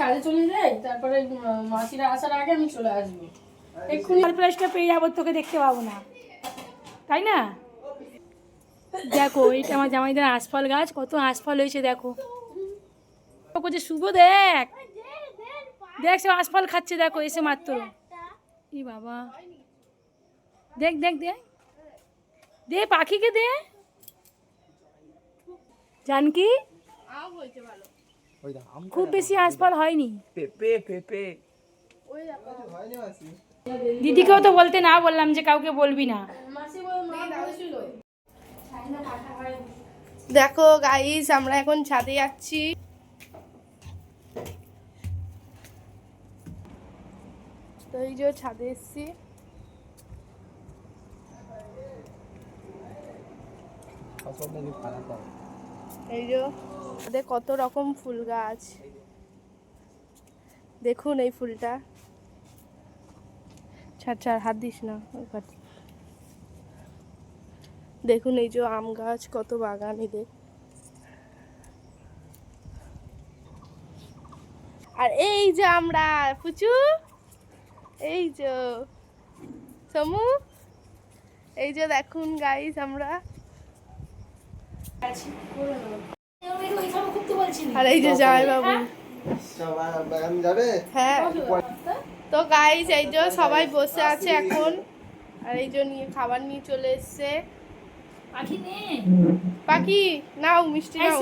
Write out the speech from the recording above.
কাজে চলে যাই তারপরে মাসিরা আসার আগে আমি চলে আসব। এক্ষুনি সারপ্রাইজটা পেয়ে যাব তোকে দেখতে পাবো না। তাই না? দেখো এইটা আমার জামাইদের আশফল গাছ কত আশফল হয়েছে দেখো। যে শুভ দেখ। দেখ সে আশফল খাচ্ছে দেখো এসে মাত্র। ই বাবা। দেখ দেখ দেখ। দে পাখিকে দে। জানকি? খুব বেশি আশফল হয়নি। পেপে পেপে দিদিকেও তো বলতে না বললাম যে কাউকে বলবি না। মাসি বল মা বলেছিল। দেখো গাইস আমরা এখন ছাদে যাচ্ছি। তো এই যে ছাদে এসছি। এই যে কত রকম ফুল গাছ। দেখুন এই ফুলটা। ছাড় ছাড়, হাত দিস না। দেখুন এই যে আম গাছ, কত বাগান এদের। আর এই যে আমরা পুচু এই যে, সমু। এই যে দেখুন গাইস আমরা। আর এই যে জয় বাবু। হ্যাঁ। তো গাইজ এই যে সবাই বসে আছে এখন। আর এই যে নিয়ে খাবার নিয়ে চলে এসছে। পাখি পাখি নাও মিষ্টি নাও।